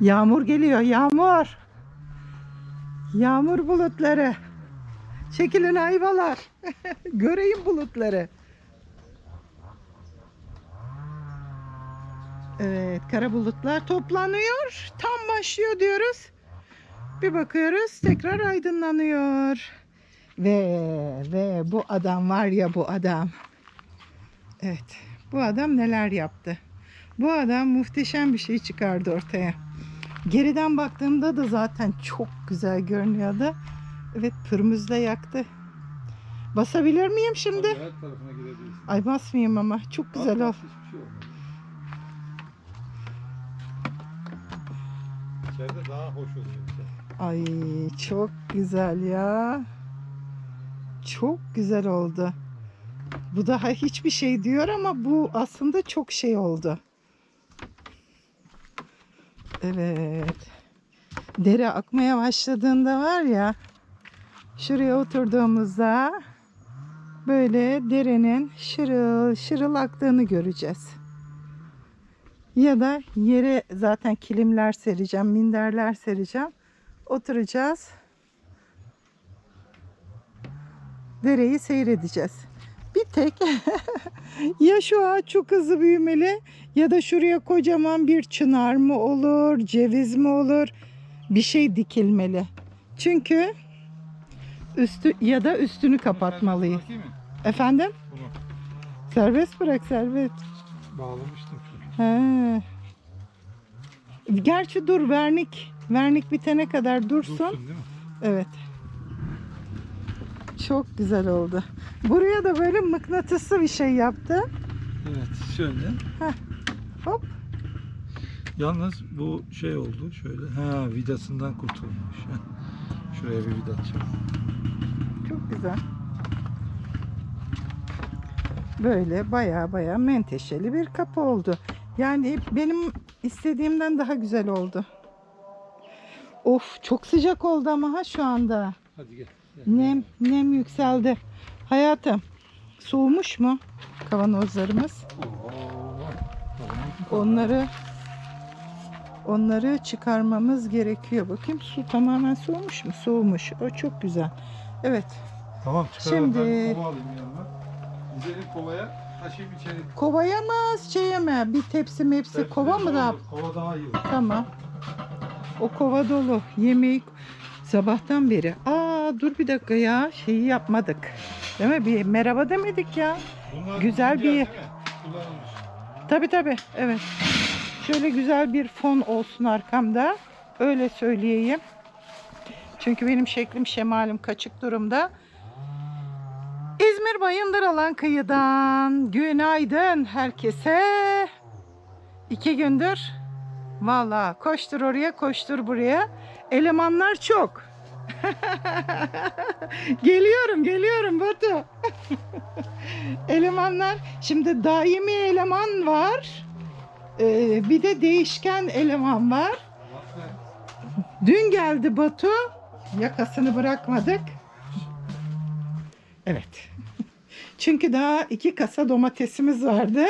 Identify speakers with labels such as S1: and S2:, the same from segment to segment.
S1: Yağmur geliyor, yağmur. Yağmur bulutları. Çekilin ayvalar. Göreyim bulutları. Evet, kara bulutlar toplanıyor. Tam başlıyor diyoruz. Bir bakıyoruz tekrar aydınlanıyor. Ve ve bu adam var ya bu adam. Evet, bu adam neler yaptı? Bu adam muhteşem bir şey çıkardı ortaya. Geriden baktığımda da zaten çok güzel görünüyordu. Evet pürmüzle yaktı. Basabilir miyim şimdi?
S2: Her tarafına girebilirsin.
S1: Ay basmayayım ama çok güzel ol.
S2: Hiçbir şey olmaz. İçeride daha hoş oluyor. işte.
S1: Ay çok güzel ya. Çok güzel oldu. Bu daha hiçbir şey diyor ama bu aslında çok şey oldu. Evet. Dere akmaya başladığında var ya şuraya oturduğumuzda böyle derenin şırıl şırıl aktığını göreceğiz. Ya da yere zaten kilimler sereceğim, minderler sereceğim. Oturacağız. Dereyi seyredeceğiz. Tek ya şu ağaç çok hızlı büyümeli ya da şuraya kocaman bir çınar mı olur, ceviz mi olur bir şey dikilmeli. Çünkü üstü ya da üstünü kapatmalıyız. Efendim?
S2: Bunu
S1: Serbest bırak serbest.
S2: bağlamıştım.
S1: He. Gerçi dur vernik. Vernik bitene kadar dursun.
S2: Dursun?
S1: Evet. Çok güzel oldu. Buraya da böyle mıknatıslı bir şey yaptı.
S2: Evet şöyle.
S1: Hop.
S2: Yalnız bu şey oldu şöyle. Ha vidasından kurtulmuş. Şuraya bir vida atacağım.
S1: Çok güzel. Böyle baya baya menteşeli bir kapı oldu. Yani benim istediğimden daha güzel oldu. Of çok sıcak oldu ama ha şu anda.
S2: Hadi gel.
S1: Nem nem yükseldi. Hayatım soğumuş mu kavanozlarımız? Onları onları çıkarmamız gerekiyor. Bakayım su tamamen soğumuş mu? Soğumuş. O çok güzel. Evet.
S2: Tamam çıkaralım.
S1: Şimdi-
S2: Ben kova alayım yanıma. Güzelim kovaya taşıyayım içeri.
S1: Kovaya mı şeye mi? Bir tepsi mepsi
S2: Tepsi
S1: kova mı
S2: de
S1: da?
S2: olur, Kova daha iyi olur.
S1: Tamam. O kova dolu. Yemeği sabahtan beri. Aa dur bir dakika ya. Şeyi yapmadık. Değil mi? Bir merhaba demedik ya.
S2: Bunlar
S1: Güzel bir-. Tabii tabii. Evet. Şöyle güzel bir fon olsun arkamda. Öyle söyleyeyim. Çünkü benim şeklim şemalim kaçık durumda. İzmir Bayındır alan kıyıdan günaydın herkese. İki gündür valla koştur oraya koştur buraya. Elemanlar çok. geliyorum geliyorum Batu. Elemanlar şimdi daimi eleman var. Ee, bir de değişken eleman var. Dün geldi Batu. Yakasını bırakmadık. Evet. Çünkü daha iki kasa domatesimiz vardı.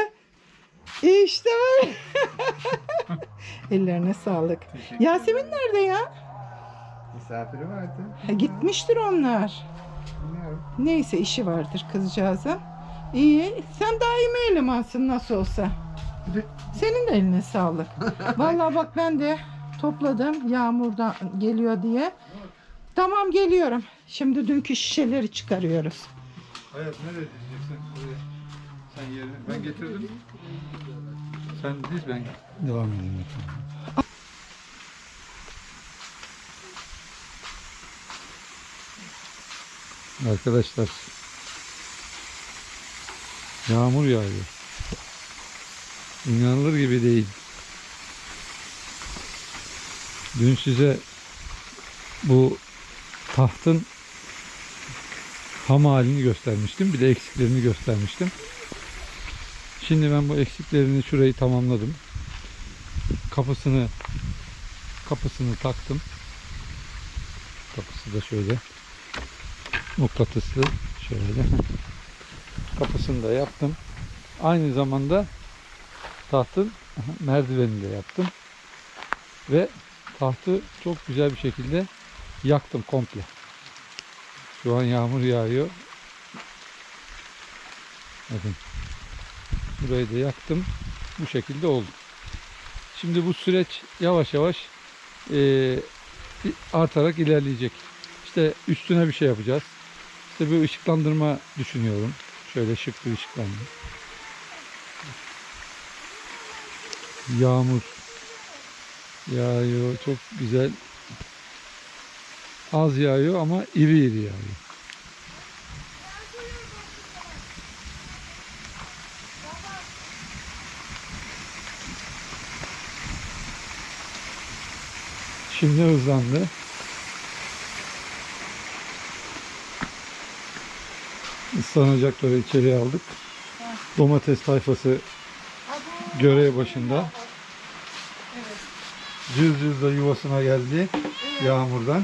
S1: İşte böyle. Ellerine sağlık. Yasemin nerede ya?
S3: Misafiri vardı.
S1: Ha, gitmiştir onlar.
S3: Bilmiyorum.
S1: Neyse işi vardır kızcağızın. İyi. Sen daimi elemansın nasıl olsa. Senin de eline sağlık. Vallahi bak ben de topladım yağmurdan geliyor diye. Tamam geliyorum. Şimdi dünkü şişeleri çıkarıyoruz.
S2: Hayat nereye diyeceksin? Oraya. Sen yerine. Ben getirdim. Sen diz ben devam edeyim. Arkadaşlar yağmur yağıyor. İnanılır gibi değil. Dün size bu tahtın ham halini göstermiştim. Bir de eksiklerini göstermiştim. Şimdi ben bu eksiklerini şurayı tamamladım. Kapısını kapısını taktım. Kapısı da şöyle mıknatıslı şöyle. Kapısını da yaptım. Aynı zamanda tahtın merdivenini de yaptım. Ve tahtı çok güzel bir şekilde yaktım komple. Şu an yağmur yağıyor. Bakın. Burayı da yaktım. Bu şekilde oldu. Şimdi bu süreç yavaş yavaş eee, artarak ilerleyecek. İşte üstüne bir şey yapacağız. İşte bir ışıklandırma düşünüyorum. Şöyle şık bir ışıklandırma. Yağmur yağıyor. Çok güzel. Az yağıyor ama iri iri yağıyor. Şimdi hızlandı. Islanacakları içeriye aldık. Domates tayfası görev başında. Cız cız da yuvasına geldi yağmurdan.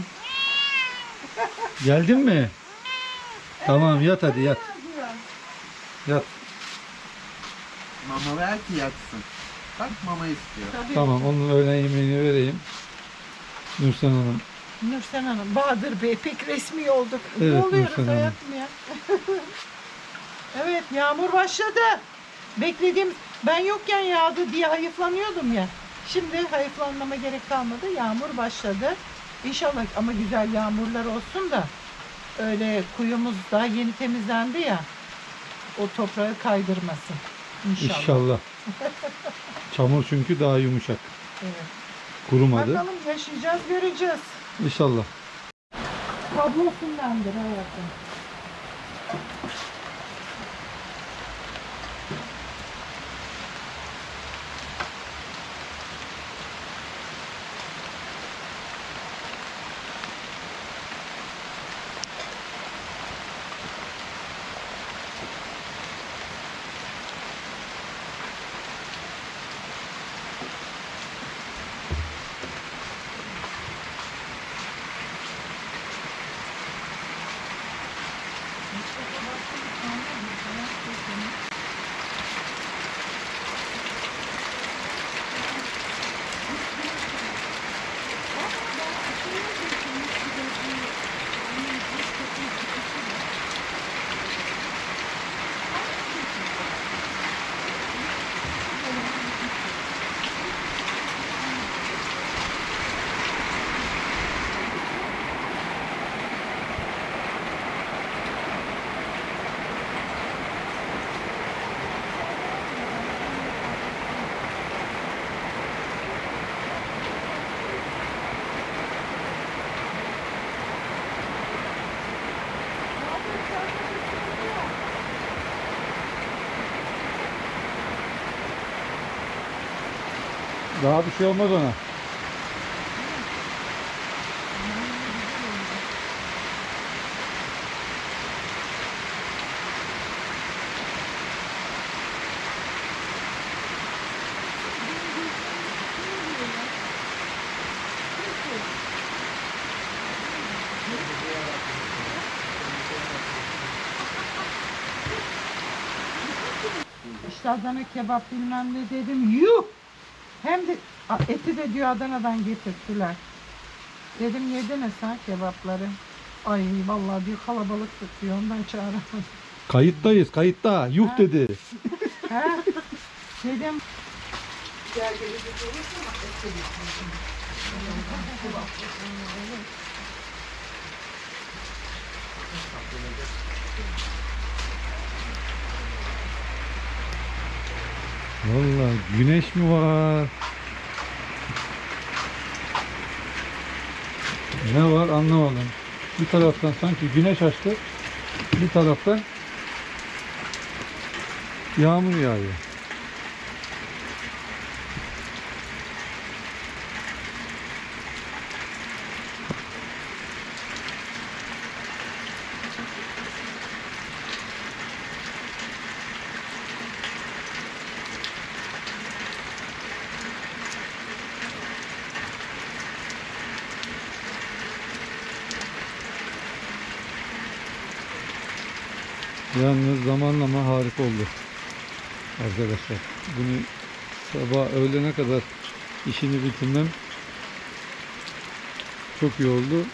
S2: Geldin mi? Tamam yat hadi yat. Yat.
S3: Mama ver ki yatsın. Bak mama istiyor.
S2: Tamam onun öğlen yemeğini vereyim. Nursen Hanım.
S1: Nursen Hanım, Bahadır Bey pek resmi olduk.
S2: Evet,
S1: ne oluyoruz
S2: Nursen Hanım.
S1: hayatım ya? evet yağmur başladı. Beklediğim ben yokken yağdı diye hayıflanıyordum ya. Şimdi hayıflanmama gerek kalmadı. Yağmur başladı. İnşallah ama güzel yağmurlar olsun da öyle kuyumuz daha yeni temizlendi ya. O toprağı kaydırmasın. İnşallah.
S2: İnşallah. Çamur çünkü daha yumuşak.
S1: Evet.
S2: Kurumadı.
S1: Bakalım yaşayacağız göreceğiz.
S2: İnşallah.
S1: Kablosundandır hayatım.
S2: Daha bir şey olmaz ona.
S1: İşte Adana kebap bilmem ne dedim. Yuh! Hem de eti de diyor Adana'dan getirdiler. Dedim yediniz ha kebapları. Ay vallahi bir kalabalık tutuyor ondan çağıramadım.
S2: Kayıttayız kayıtta. Yuh
S1: Ha.
S2: dedi.
S1: ha? Dedim
S2: Vallahi güneş mi var? Ne var anlamadım. Bir taraftan sanki güneş açtı. Bir taraftan yağmur yağıyor. Yalnız zamanlama harika oldu. Arkadaşlar bunu sabah öğlene kadar işini bitirmem Çok iyi oldu.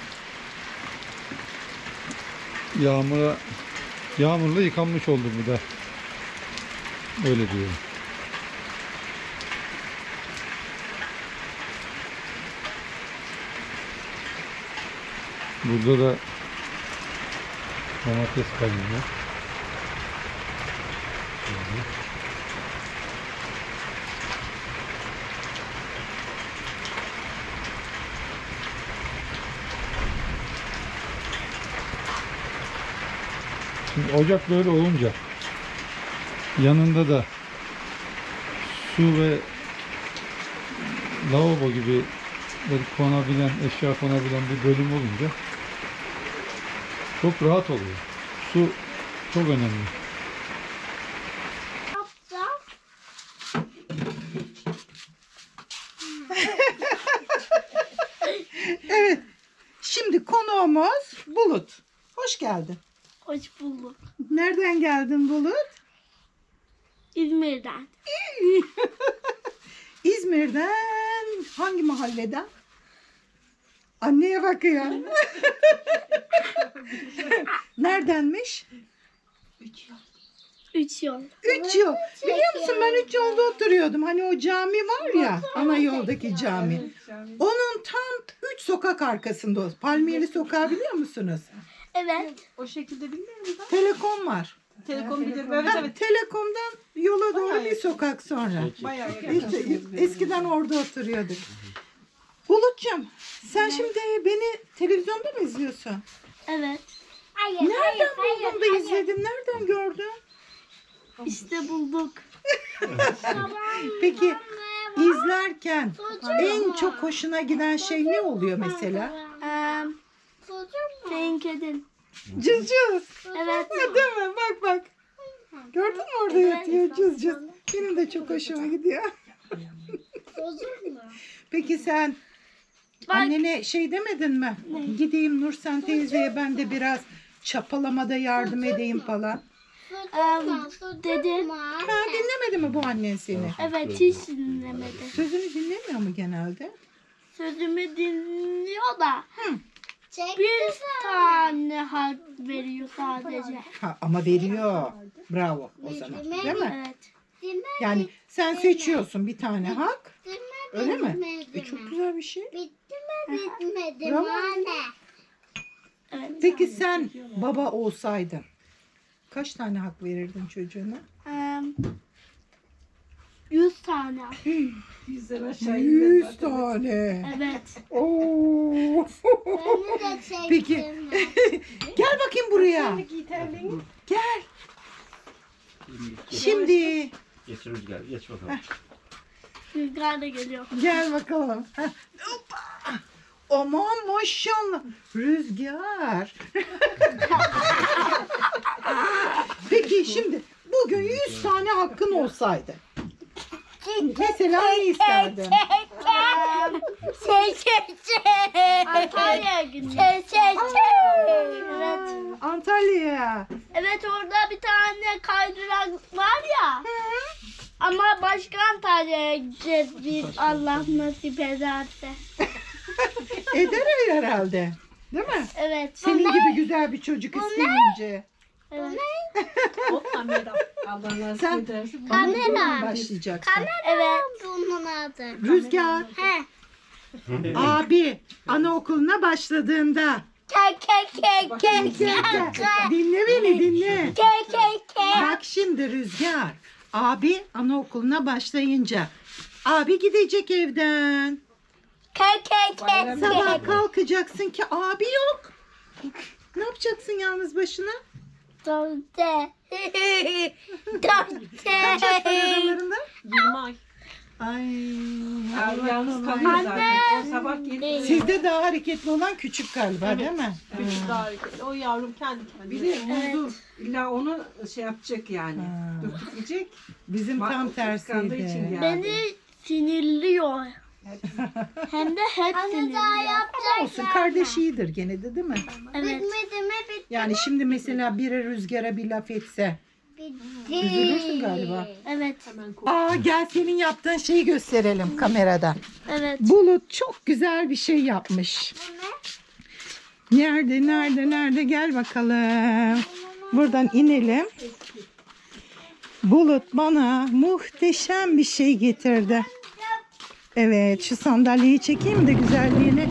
S2: Yağmura yağmurla yıkanmış oldu bu da. Öyle diyorum. Burada da domates kaynıyor. Şimdi ocak böyle olunca yanında da su ve lavabo gibi böyle konabilen, eşya konabilen bir bölüm olunca çok rahat oluyor. Su çok önemli.
S1: Evet. Şimdi konuğumuz Bulut. Hoş geldin.
S4: Hoş bulduk.
S1: Nereden geldin Bulut?
S4: İzmir'den.
S1: İzmir'den hangi mahalleden? Anneye bakıyor. Neredenmiş?
S4: Üç yol.
S1: Üç yol. Biliyor musun ben üç yolda oturuyordum. Hani o cami var ya ana yoldaki cami. Onun tam üç sokak arkasında. Palmiyeli sokağı biliyor musunuz?
S4: Evet.
S5: O şekilde bilmiyorum ben.
S1: Telekom var.
S5: Telekom bilirim. Evet
S1: Ha,
S5: evet.
S1: Telekom'dan yola doğru bir sokak sonra.
S5: Bayağı
S1: İşte eskiden orada oturuyorduk. Bulut'cum sen şimdi beni televizyonda mı izliyorsun?
S4: Evet.
S1: Nereden buldun da izledin? Nereden gördün?
S4: İşte bulduk.
S1: Peki izlerken en çok hoşuna giden şey ne oluyor mesela?
S4: Ee, senin kedin.
S1: Cız cız.
S4: Evet.
S1: Ha, Değil mi? Bak bak. Gördün mü orada yatıyor cız cız. Benim de çok hoşuma gidiyor. Peki sen
S4: Bak.
S1: annene şey demedin mi? Gideyim Nursen teyzeye ben de biraz çapalamada yardım edeyim falan.
S4: Ee, dedin.
S1: Ha dinlemedi mi bu annen seni?
S4: Evet hiç dinlemedi.
S1: Sözünü dinlemiyor mu genelde?
S4: Sözümü dinliyor da
S1: Hı.
S4: Çekti bir tane harf veriyor sadece.
S1: Ha, ama veriyor. Bravo o zaman. Bilme, Değil mi?
S4: Evet.
S1: Bilme, yani sen bilme. seçiyorsun bir tane hak. Bilme, öyle mi? Bilme. E, çok güzel bir şey.
S6: Bitti mi bitmedi mi anne?
S4: Evet,
S1: Peki sen baba olsaydın kaç tane hak verirdin çocuğuna?
S4: Um, 100 tane.
S5: Yüzden aşağı
S1: 100 tane.
S4: Evet.
S1: Oo.
S6: Beni de çektin
S1: Peki. Gel bakayım buraya. Gel. Şimdi
S7: Geç rüzgar, geç bakalım.
S4: Rüzgar da geliyor.
S1: gel bakalım. Heh. Hoppa. Aman maşallah. Rüzgar. Peki şimdi bugün 100 tane hakkın olsaydı. Mesela ne isterdin?
S6: Şey şey şey.
S4: Antalya günü.
S6: Şey şey şey.
S4: Evet.
S1: Antalya'ya.
S4: Evet orada bir tane kaydırak var ya. Ama başka Antalya'ya gideceğiz biz Allah nasip ederse.
S1: Eder herhalde. Değil mi?
S4: Evet.
S1: Senin gibi güzel bir çocuk isteyince.
S4: Evet.
S5: O kamera.
S1: Sen
S5: ederse.
S1: anaokuluna mı başlayacaksın?
S4: Evet.
S6: Bunun adı.
S1: Rüzgar,
S6: He.
S1: abi anaokuluna başladığında
S6: Ke ke ke ke
S1: gel. dinle beni dinle.
S6: ke ke ke.
S1: Bak şimdi Rüzgar, abi anaokuluna başlayınca abi gidecek evden.
S6: Ke ke ke.
S1: Sabah kalkacaksın ki abi yok. Ne yapacaksın yalnız başına?
S6: Dörtte.
S1: Kaç yaş var
S6: Dörtte.
S1: aralarında?
S5: 20 ay.
S1: Ay.
S5: Abi yalnız
S1: Allah
S5: kalıyor
S1: Allah.
S5: zaten. O sabah gelip
S1: Sizde daha hareketli olan küçük galiba
S5: Evet.
S1: değil mi?
S5: Küçük daha hareketli. O yavrum kendi kendine.
S8: Bir de huzur. İlla onu şey yapacak yani. Dürtükleyecek.
S1: Bizim
S8: Ma-
S1: tam
S8: kıskandığı için
S1: tersiydi.
S4: Beni sinirliyor. Hem de hep
S6: Anne daha yapacak.
S1: Olsun kardeş iyidir gene de değil mi?
S4: Evet.
S6: Bitmedi mi bitti.
S1: Yani şimdi mesela biri rüzgara bir laf etse üzülürsün galiba.
S4: Evet.
S1: Aa gel senin yaptığın şeyi gösterelim kameradan.
S4: Evet.
S1: Bulut çok güzel bir şey yapmış.
S6: Bu ne?
S1: Nerede, nerede, nerede? Gel bakalım. Buradan inelim. Bulut bana muhteşem bir şey getirdi. Evet, şu sandalyeyi çekeyim de güzelliğini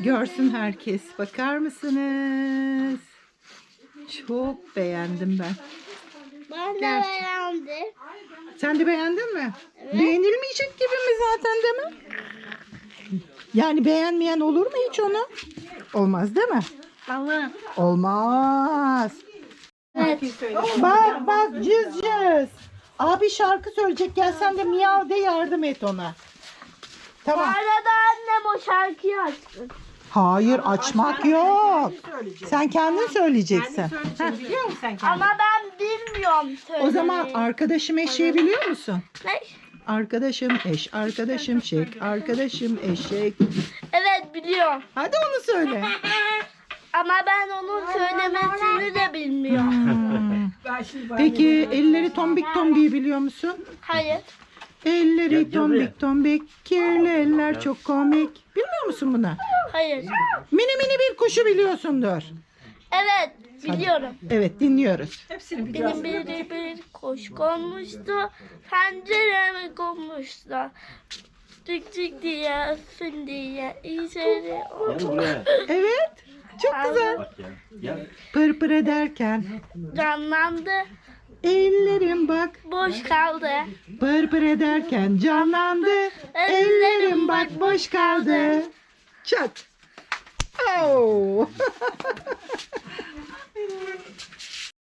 S1: görsün herkes. Bakar mısınız? Çok beğendim ben.
S4: Ben de
S1: Gerçi.
S4: beğendim.
S1: Sen de beğendin mi? Beğenilmeyecek gibi mi zaten değil mi? Yani beğenmeyen olur mu hiç onu? Olmaz değil mi?
S4: Ama.
S1: Olmaz.
S4: Evet.
S1: Bak bak cız cız. Abi şarkı söyleyecek gel sen de miyav de yardım et ona.
S4: Bu
S1: Tamam.
S4: arada annem o şarkıyı açtı.
S1: Hayır açmak yok. Sen kendin söyleyeceksin.
S8: Kendi. Biliyor musun sen kendin?
S4: Ama ben bilmiyorum söylemeyi.
S1: O zaman arkadaşım eşeği biliyor musun?
S4: Ne?
S1: Arkadaşım eş, arkadaşım şek, arkadaşım eşek.
S4: Evet biliyorum.
S1: Hadi onu söyle.
S4: Ama ben onun söylemesini de bilmiyorum.
S1: Hmm.
S8: Ben şimdi bana
S1: Peki elleri tombik tombiği biliyor musun?
S4: Hayır.
S1: Elleri tombik tombik, kirli eller çok komik. Bilmiyor musun bunu?
S4: Hayır.
S1: Mini mini bir kuşu biliyorsundur.
S4: Evet biliyorum.
S1: Evet dinliyoruz.
S8: hepsini biliyorum.
S4: Benim biri bir kuş konmuştu. Pencereme konmuştu. Çık çık diye öpsün diye içeri
S1: Evet. Çok güzel. Pır pır ederken
S4: canlandı.
S1: Ellerim bak
S4: Boş kaldı.
S1: pır pır ederken canlandı. Ellerim bak boş kaldı. Çat. Oh.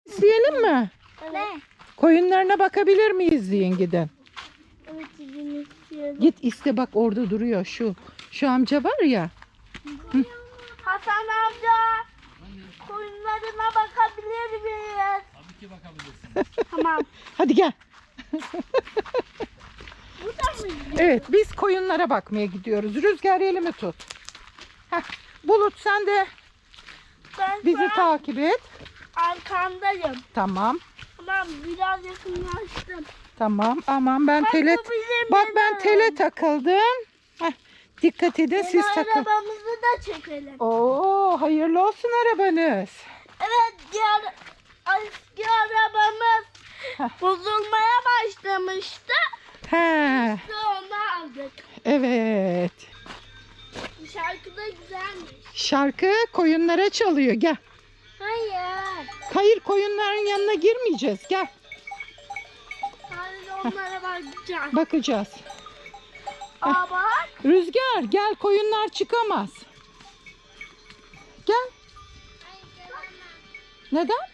S1: İsteyelim mi?
S4: Ne?
S1: Koyunlarına bakabilir miyiz deyin gidin.
S4: Evet izin istiyorum.
S1: Git iste bak orada duruyor şu. Şu amca var ya.
S4: Hasan amca. Koyunlarına bakabilir miyiz? Tabii ki bakabilirsin. Tamam.
S1: Hadi gel.
S4: Burada mıyız?
S1: Evet biz koyunlara bakmaya gidiyoruz. Rüzgar elimi tut. Heh, Bulut sen de
S4: Ben
S1: bizi
S4: şu an
S1: takip et.
S4: arkandayım.
S1: Tamam.
S4: Tamam biraz yakınlaştım.
S1: Tamam aman ben tele bak ben tele takıldım. Heh, dikkat edin siz takıl.
S4: arabamızı da çekelim.
S1: Oo hayırlı olsun arabanız.
S4: Evet diğer eski arabamız bozulmaya başlamıştı.
S1: He
S4: Biz de onu aldık.
S1: evet.
S4: Bu şarkı da güzelmiş.
S1: Şarkı koyunlara çalıyor gel.
S4: Hayır.
S1: Hayır koyunların yanına girmeyeceğiz gel.
S4: Sadece onlara bakacağız.
S1: Bakacağız.
S4: Aa bak.
S1: Rüzgar gel koyunlar çıkamaz. Gel. Neden?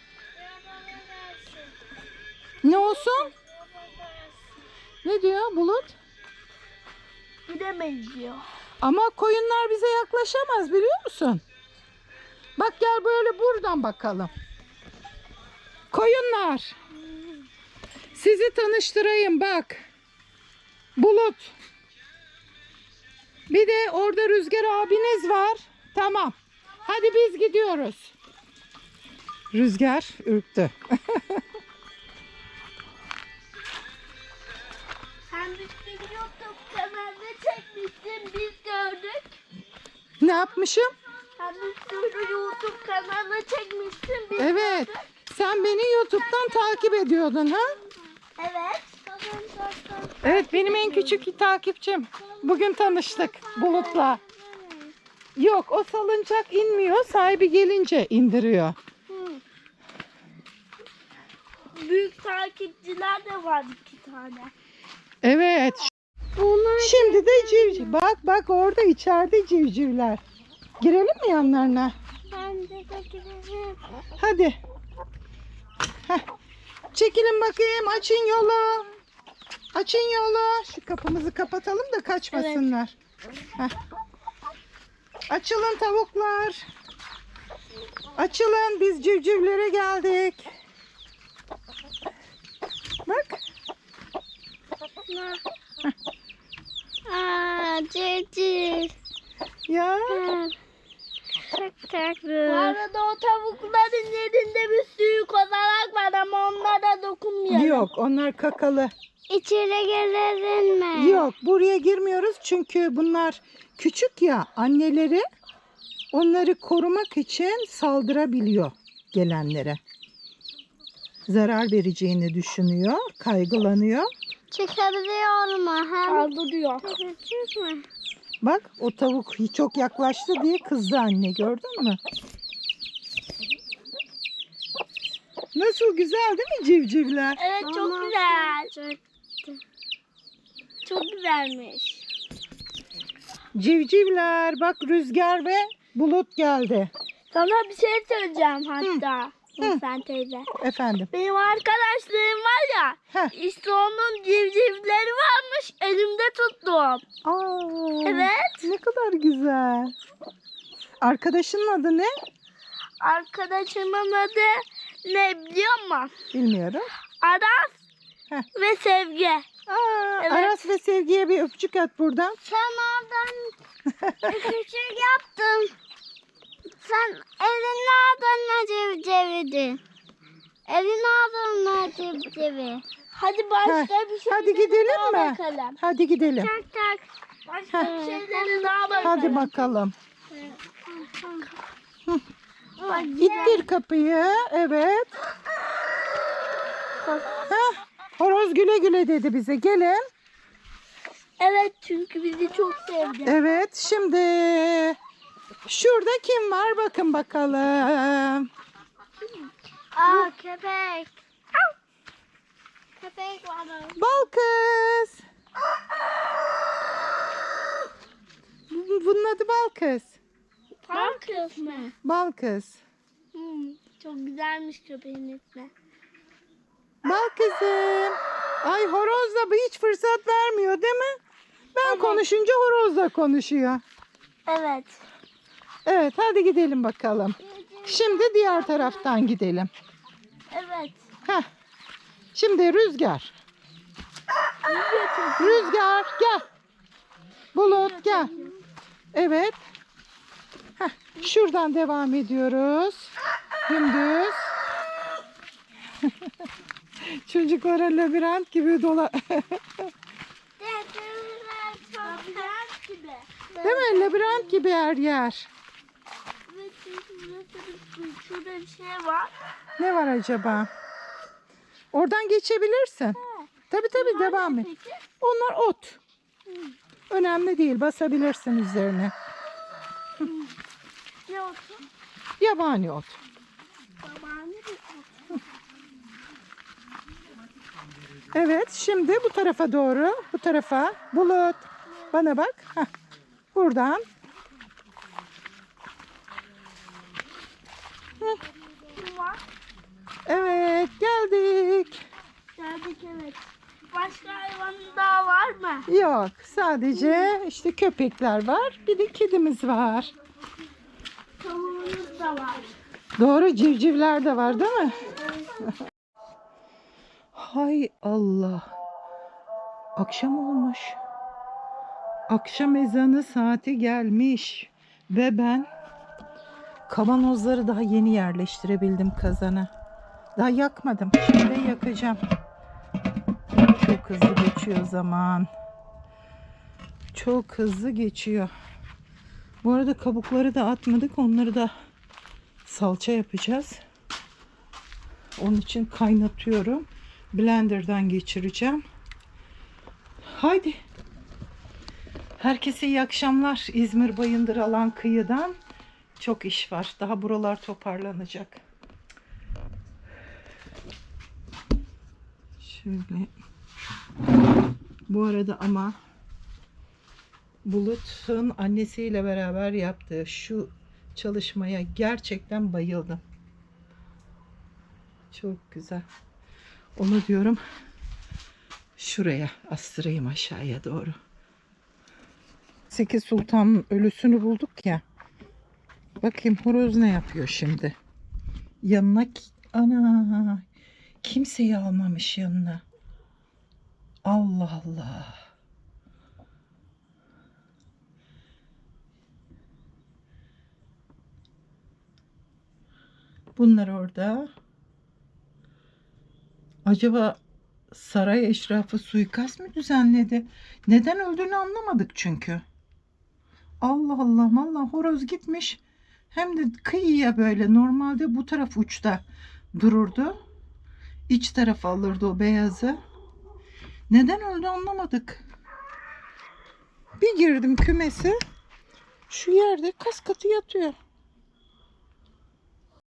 S1: Ne olsun? Ne diyor Bulut?
S4: Gidemeyiz diyor.
S1: Ama koyunlar bize yaklaşamaz biliyor musun? Bak gel böyle buradan bakalım. Koyunlar. Sizi tanıştırayım bak. Bulut. Bir de orada Rüzgar abiniz var. Tamam. Hadi biz gidiyoruz. Rüzgar ürktü.
S4: Bir YouTube kanalını çekmiştin biz gördük.
S1: Ne yapmışım?
S4: Sen bir YouTube kanalı çekmiştin biz
S1: Evet.
S4: gördük.
S1: Sen beni YouTube'dan takip ediyordun ha?
S4: Evet.
S1: Evet benim en küçük takipçim. Bugün tanıştık Bulut'la. Yok o salıncak inmiyor. Sahibi gelince indiriyor.
S4: Büyük takipçiler de var iki tane.
S1: Evet. Şimdi de civciv. Bak bak orada içeride civcivler. Girelim mi yanlarına?
S4: Ben de gidelim.
S1: Hadi. Heh. Çekilin bakayım. Açın yolu. Açın yolu. Şu kapımızı kapatalım da kaçmasınlar. Heh. Açılın tavuklar. Açılın. Biz civcivlere geldik. Bak.
S4: Aa, civciv.
S1: Ya.
S4: Çok tatlı. Bu arada o tavukların yerinde bir sürü kozalak var ama onlara dokunmayalım.
S1: Yok onlar kakalı.
S4: İçeri gelelim mi?
S1: Yok buraya girmiyoruz çünkü bunlar küçük ya anneleri onları korumak için saldırabiliyor gelenlere. Zarar vereceğini düşünüyor, kaygılanıyor.
S6: Çıkabiliyor mu? Hem
S4: Saldırıyor.
S6: Çıkacak mı?
S1: Bak o tavuk çok yaklaştı diye kızdı anne gördün mü? Nasıl güzel değil mi civcivler?
S4: Evet çok
S6: Ama
S4: güzel. Çok güzelmiş.
S1: Civcivler bak rüzgar ve bulut geldi.
S4: Sana bir şey söyleyeceğim hatta.
S1: Hı.
S4: Sen teyze.
S1: Efendim.
S4: Benim arkadaşlarım var ya.
S1: Heh.
S4: İşte onun civcivleri varmış. Elimde tuttum.
S1: Aa,
S4: Evet.
S1: Ne kadar güzel. Arkadaşının adı ne?
S4: Arkadaşımın adı ne biliyor musun?
S1: Bilmiyorum.
S4: Aras
S1: Heh.
S4: ve Sevgi.
S1: Aa,
S4: Evet.
S1: Aras ve Sevgi'ye bir öpücük at buradan.
S6: Sen oradan küçük yaptın. Sen elin adına cevcevidin. Elin adına cevcevi.
S4: Hadi başka bir şey
S1: hadi gidelim mi?
S4: bakalım.
S1: Hadi gidelim.
S6: Tak tak.
S4: Başka bir şeylere daha bakalım.
S1: Hadi bakalım.
S4: Bak,
S1: İttir kapıyı. Evet. Heh, horoz güle güle dedi bize. Gelin.
S4: Evet çünkü bizi çok sevdi.
S1: Evet şimdi şurada kim var bakın bakalım.
S6: Aa köpek. Köpek var.
S1: Bal kız. Bu- Bunun adı bal kız.
S4: Park mı?
S1: Bal kız.
S4: Hmm, çok güzelmiş köpeğin ismi.
S1: Bal kızım. Ay horoz da hiç fırsat vermiyor değil mi? Ben
S4: Evet.
S1: konuşunca horoz da konuşuyor.
S4: Evet.
S1: Evet hadi gidelim bakalım. Şimdi diğer taraftan gidelim.
S4: Evet.
S1: Heh. Şimdi rüzgar. Rüzgar gel. Bulut gel. Evet. Heh. Şuradan devam ediyoruz. Dümdüz. Çocuklara labirent gibi dola... Değil mi? Labirent gibi her yer.
S4: Evet, çünkü burası bir- şurada bir şey var.
S1: Ne var acaba? Oradan geçebilirsin. Tabii tabii devam et.
S4: Peki.
S1: Onlar ot. Önemli değil. Basabilirsin üzerine.
S4: Ne olsun?
S1: Yabani ot.
S4: Bir ot.
S1: Evet, şimdi bu tarafa doğru, bu tarafa. Bulut, bana bak. Heh, buradan.
S4: Kim var?
S1: Evet, geldik.
S4: Geldik evet. Başka hayvan daha var mı?
S1: Yok, sadece işte köpekler var. Bir de kedimiz var.
S4: Tavuğumuz da var.
S1: Doğru, civcivler de var değil mi? Hay Allah. Akşam olmuş. Akşam ezanı saati gelmiş. Ve ben kavanozları daha yeni yerleştirebildim kazana. Daha yakmadım. Şimdi yakacağım. Çok hızlı geçiyor zaman. Çok hızlı geçiyor. Bu arada kabukları da atmadık. Onları da salça yapacağız. Onun için kaynatıyorum. Blender'dan geçireceğim. Haydi. Herkese iyi akşamlar. İzmir Bayındır alan kıyıdan çok iş var. Daha buralar toparlanacak. Şöyle. Bu arada ama Bulut'un annesiyle beraber yaptığı şu çalışmaya gerçekten bayıldım. Çok güzel. Onu diyorum şuraya astırayım aşağıya doğru. Sekiz Sultan'ın ölüsünü bulduk ya. Bakayım horoz ne yapıyor şimdi. Yanına ana kimseyi almamış yanına. Allah Allah. Bunlar orada. Acaba saray eşrafı suikast mı düzenledi? Neden öldüğünü anlamadık çünkü. Allah Allah vallahi horoz gitmiş. Hem de kıyıya böyle normalde bu taraf uçta dururdu. İç taraf alırdı o beyazı. Neden öldü anlamadık. Bir girdim kümesi. Şu yerde kas katı yatıyor.